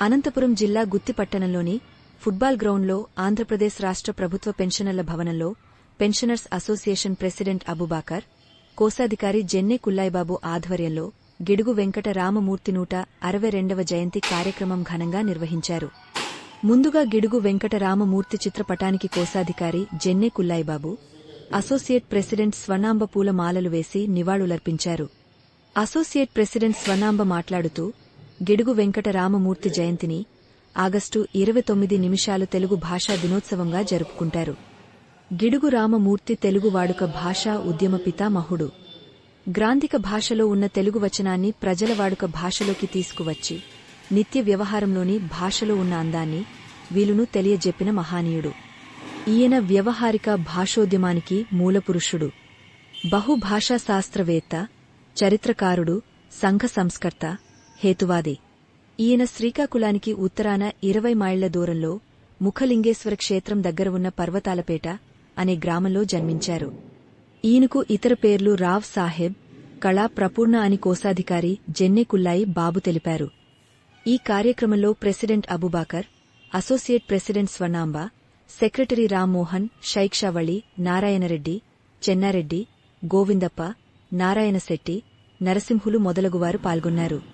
అనంతపురం జిల్లా గుత్తిపట్టణంలోని ఫుట్బాల్ గ్రౌండ్లో ఆంధ్రప్రదేశ్ రాష్ట్ర ప్రభుత్వ పెన్షనర్ల భవనంలో పెన్షనర్స్ అసోసియేషన్ ప్రెసిడెంట్ అబుబాకర్ కోశాధికారి జెన్నె కుల్లాయిబాబు ఆధ్వర్యంలో గిడుగు వెంకట రామమూర్తి నూట అరవై రెండవ జయంతి కార్యక్రమం ఘనంగా నిర్వహించారు. ముందుగా గిడుగు వెంకట రామమూర్తి చిత్రపటానికి కోశాధికారి జెన్నె కుల్లాయిబాబు అసోసియేట్ ప్రెసిడెంట్ స్వర్ణాంబ పూల మాలలు వేసి నివాళులర్పించారు. అసోసియేట్ ప్రెసిడెంట్ స్వర్ణాంబ మాట్లాడుతూ గిడుగు వెంకటరామమూర్తి జయంతిని ఆగస్టు ఇరవై తొమ్మిది నిమిషాలు తెలుగు భాషా దినోత్సవంగా జరుపుకుంటారు. గిడుగు రామమూర్తి తెలుగు వాడుక భాషా ఉద్యమ పితామహుడు. గ్రాంధిక భాషలో ఉన్న తెలుగు వచనాన్ని ప్రజల వాడుక భాషలోకి తీసుకువచ్చి నిత్య వ్యవహారంలోని భాషలో ఉన్న అందాన్ని వీలును తెలియజెప్పిన మహానీయుడు. ఈయన వ్యవహారిక భాషోద్యమానికి మూలపురుషుడు. బహుభాషా శాస్త్రవేత్త చరిత్రకారుడు సంఘ సంస్కర్త హేతువాది. ఈయన శ్రీకాకుళానికి ఉత్తరాన ఇరవై మైళ్ళ దూరంలో ముఖలింగేశ్వర క్షేత్రం దగ్గర ఉన్న పర్వతాలపేట అనే గ్రామంలో జన్మించారు. ఈయనకు ఇతర పేర్లు రావ్ సాహెబ్ కళా ప్రపూర్ణ అని కోశాధికారి జెన్నె కుల్లాయి బాబు తెలిపారు. ఈ కార్యక్రమంలో president Abubakar associate president Swarnamba secretary Rammohan Shaikshavali Narayanareddy Chennareddy Govindappa Narayanashetty Narasimhulu మొదలగువారు పాల్గొన్నారు.